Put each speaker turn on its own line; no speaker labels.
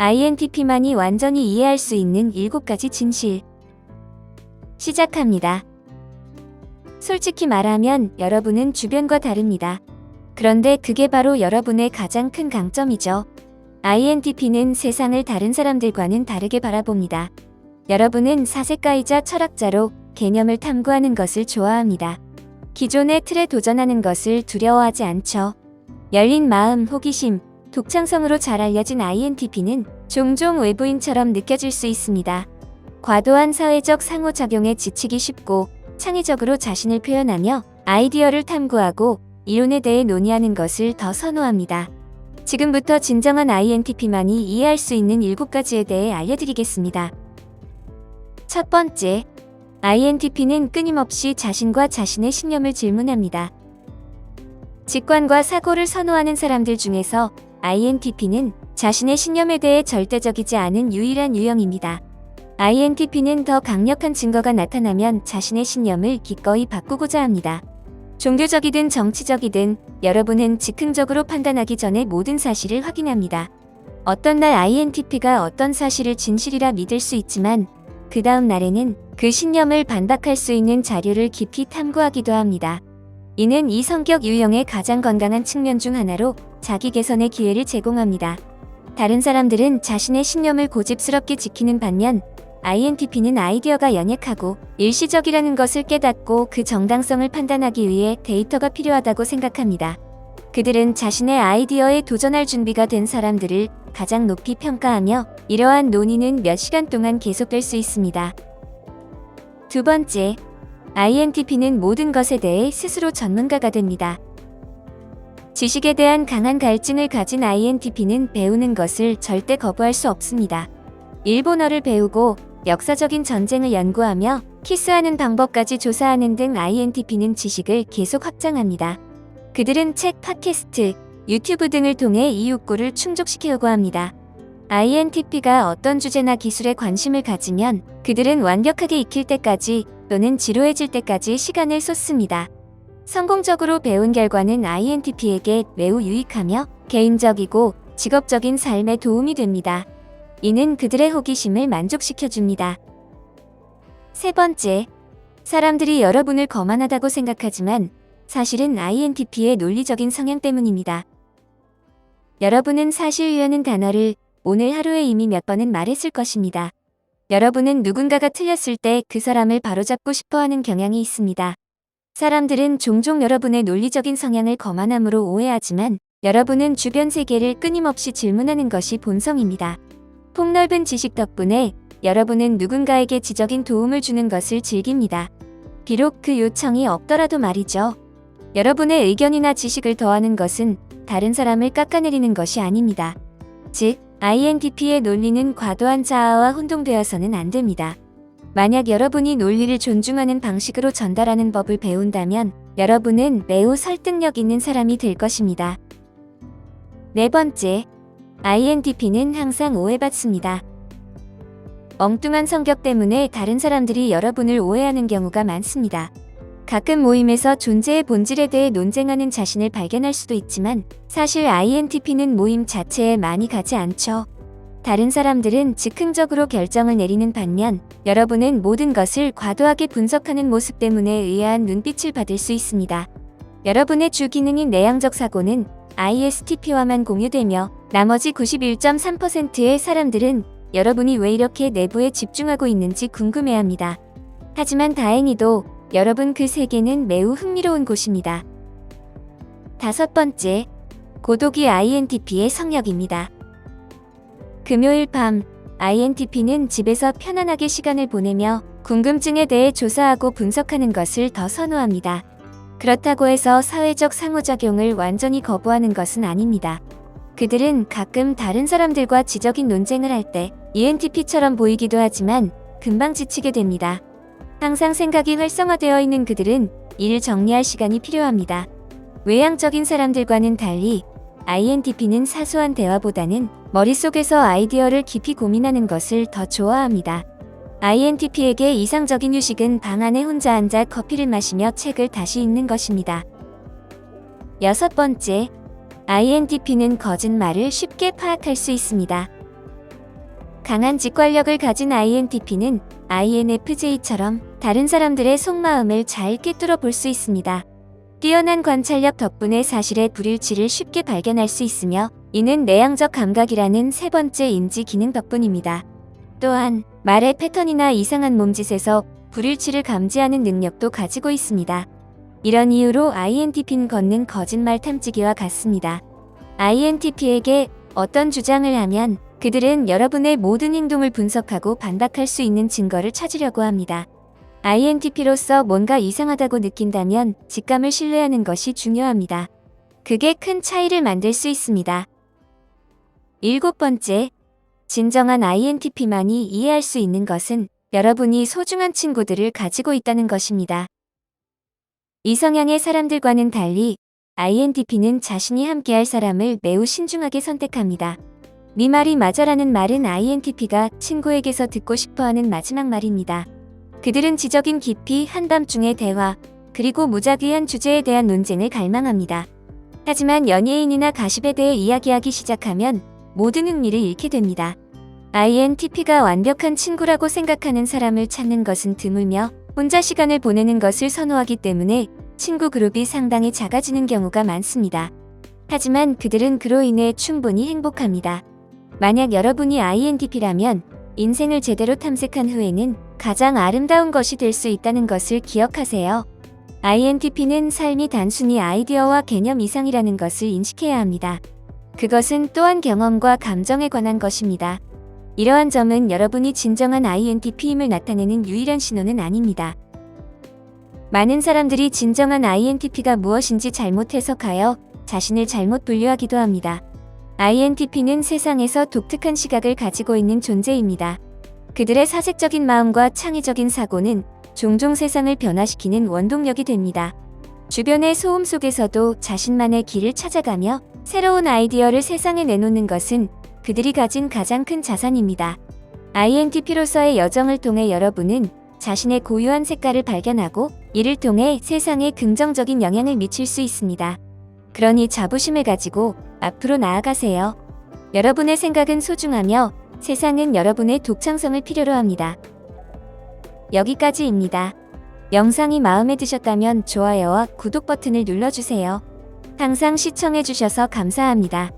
INTP만이 완전히 이해할 수 있는 7가지 진실. 시작합니다. 솔직히 말하면 여러분은 주변과 다릅니다. 그런데 그게 바로 여러분의 가장 큰 강점이죠. INTP는 세상을 다른 사람들과는 다르게 바라봅니다. 여러분은 사색가이자 철학자로 개념을 탐구하는 것을 좋아합니다. 기존의 틀에 도전하는 것을 두려워하지 않죠. 열린 마음, 호기심, 독창성으로 잘 알려진 INTP는 종종 외부인처럼 느껴질 수 있습니다. 과도한 사회적 상호작용에 지치기 쉽고 창의적으로 자신을 표현하며 아이디어를 탐구하고 이론에 대해 논의하는 것을 더 선호합니다. 지금부터 진정한 INTP만이 이해할 수 있는 7가지에 대해 알려드리겠습니다. 첫 번째, INTP는 끊임없이 자신과 자신의 신념을 질문합니다. 직관과 사고를 선호하는 사람들 중에서 INTP는 자신의 신념에 대해 절대적이지 않은 유일한 유형입니다. INTP는 더 강력한 증거가 나타나면 자신의 신념을 기꺼이 바꾸고자 합니다. 종교적이든 정치적이든 여러분은 즉흥적으로 판단하기 전에 모든 사실을 확인합니다. 어떤 날 INTP가 어떤 사실을 진실이라 믿을 수 있지만 그 다음 날에는 그 신념을 반박할 수 있는 자료를 깊이 탐구하기도 합니다. 이는 이 성격 유형의 가장 건강한 측면 중 하나로 자기 개선의 기회를 제공합니다. 다른 사람들은 자신의 신념을 고집스럽게 지키는 반면 INTP는 아이디어가 연약하고 일시적이라는 것을 깨닫고 그 정당성을 판단하기 위해 데이터가 필요하다고 생각합니다. 그들은 자신의 아이디어에 도전할 준비가 된 사람들을 가장 높이 평가하며 이러한 논의는 몇 시간 동안 계속될 수 있습니다. 두 번째, INTP는 모든 것에 대해 스스로 전문가가 됩니다. 지식에 대한 강한 갈증을 가진 INTP는 배우는 것을 절대 거부할 수 없습니다. 일본어를 배우고 역사적인 전쟁을 연구하며 키스하는 방법까지 조사하는 등 INTP는 지식을 계속 확장합니다. 그들은 책, 팟캐스트, 유튜브 등을 통해 이 욕구를 충족시키려고 합니다. INTP가 어떤 주제나 기술에 관심을 가지면 그들은 완벽하게 익힐 때까지 또는 지루해질 때까지 시간을 쏟습니다. 성공적으로 배운 결과는 INTP에게 매우 유익하며 개인적이고 직업적인 삶에 도움이 됩니다. 이는 그들의 호기심을 만족시켜줍니다. 세 번째, 사람들이 여러분을 거만하다고 생각하지만 사실은 INTP의 논리적인 성향 때문입니다. 여러분은 사실이라는 단어를 오늘 하루에 이미 몇 번은 말했을 것입니다. 여러분은 누군가가 틀렸을 때 그 사람을 바로잡고 싶어 하는 경향이 있습니다. 사람들은 종종 여러분의 논리적인 성향을 거만함으로 오해하지만 여러분은 주변 세계를 끊임없이 질문하는 것이 본성입니다. 폭넓은 지식 덕분에 여러분은 누군가에게 지적인 도움을 주는 것을 즐깁니다. 비록 그 요청이 없더라도 말이죠. 여러분의 의견이나 지식을 더하는 것은 다른 사람을 깎아내리는 것이 아닙니다. 즉, INTP의 논리는 과도한 자아와 혼동되어서는 안 됩니다. 만약 여러분이 논리를 존중하는 방식으로 전달하는 법을 배운다면 여러분은 매우 설득력 있는 사람이 될 것입니다. 네 번째, INTP는 항상 오해받습니다. 엉뚱한 성격 때문에 다른 사람들이 여러분을 오해하는 경우가 많습니다. 가끔 모임에서 존재의 본질에 대해 논쟁하는 자신을 발견할 수도 있지만 사실 INTP는 모임 자체에 많이 가지 않죠. 다른 사람들은 즉흥적으로 결정을 내리는 반면 여러분은 모든 것을 과도하게 분석하는 모습 때문에 의아한 눈빛을 받을 수 있습니다. 여러분의 주 기능인 내향적 사고는 ISTP와만 공유되며 나머지 91.3%의 사람들은 여러분이 왜 이렇게 내부에 집중하고 있는지 궁금해합니다. 하지만 다행히도 여러분 그 세계는 매우 흥미로운 곳입니다. 다섯 번째, 고독이 INTP의 성역입니다. 금요일 밤, INTP는 집에서 편안하게 시간을 보내며 궁금증에 대해 조사하고 분석하는 것을 더 선호합니다. 그렇다고 해서 사회적 상호작용을 완전히 거부하는 것은 아닙니다. 그들은 가끔 다른 사람들과 지적인 논쟁을 할 때 ENTP처럼 보이기도 하지만 금방 지치게 됩니다. 항상 생각이 활성화되어 있는 그들은 일을 정리할 시간이 필요합니다. 외향적인 사람들과는 달리 INTP는 사소한 대화보다는 머릿속에서 아이디어를 깊이 고민하는 것을 더 좋아합니다. INTP에게 이상적인 휴식은 방 안에 혼자 앉아 커피를 마시며 책을 다시 읽는 것입니다. 여섯 번째, INTP는 거짓말을 쉽게 파악할 수 있습니다. 강한 직관력을 가진 INTP는 INFJ처럼 다른 사람들의 속마음을 잘 꿰뚫어 볼 수 있습니다. 뛰어난 관찰력 덕분에 사실의 불일치를 쉽게 발견할 수 있으며 이는 내향적 감각이라는 세 번째 인지 기능 덕분입니다. 또한 말의 패턴이나 이상한 몸짓에서 불일치를 감지하는 능력도 가지고 있습니다. 이런 이유로 INTP는 걷는 거짓말 탐지기와 같습니다. INTP에게 어떤 주장을 하면 그들은 여러분의 모든 행동을 분석하고 반박할 수 있는 증거를 찾으려고 합니다. INTP로서 뭔가 이상하다고 느낀다면 직감을 신뢰하는 것이 중요합니다. 그게 큰 차이를 만들 수 있습니다. 일곱 번째, 진정한 INTP만이 이해할 수 있는 것은 여러분이 소중한 친구들을 가지고 있다는 것입니다. 이 성향의 사람들과는 달리 INTP는 자신이 함께할 사람을 매우 신중하게 선택합니다. 네 말이 맞아라는 말은 INTP가 친구에게서 듣고 싶어하는 마지막 말입니다. 그들은 지적인 깊이 한밤중의 대화, 그리고 무작위한 주제에 대한 논쟁을 갈망합니다. 하지만 연예인이나 가십에 대해 이야기하기 시작하면 모든 흥미를 잃게 됩니다. INTP가 완벽한 친구라고 생각하는 사람을 찾는 것은 드물며 혼자 시간을 보내는 것을 선호하기 때문에 친구 그룹이 상당히 작아지는 경우가 많습니다. 하지만 그들은 그로 인해 충분히 행복합니다. 만약 여러분이 INTP라면 인생을 제대로 탐색한 후에는 가장 아름다운 것이 될 수 있다는 것을 기억하세요. INTP는 삶이 단순히 아이디어와 개념 이상이라는 것을 인식해야 합니다. 그것은 또한 경험과 감정에 관한 것입니다. 이러한 점은 여러분이 진정한 INTP임을 나타내는 유일한 신호는 아닙니다. 많은 사람들이 진정한 INTP가 무엇인지 잘못 해석하여 자신을 잘못 분류하기도 합니다. INTP는 세상에서 독특한 시각을 가지고 있는 존재입니다. 그들의 사색적인 마음과 창의적인 사고는 종종 세상을 변화시키는 원동력이 됩니다. 주변의 소음 속에서도 자신만의 길을 찾아가며 새로운 아이디어를 세상에 내놓는 것은 그들이 가진 가장 큰 자산입니다. INTP로서의 여정을 통해 여러분은 자신의 고유한 색깔을 발견하고 이를 통해 세상에 긍정적인 영향을 미칠 수 있습니다. 그러니 자부심을 가지고 앞으로 나아가세요. 여러분의 생각은 소중하며 세상은 여러분의 독창성을 필요로 합니다. 여기까지입니다. 영상이 마음에 드셨다면 좋아요와 구독 버튼을 눌러주세요. 항상 시청해주셔서 감사합니다.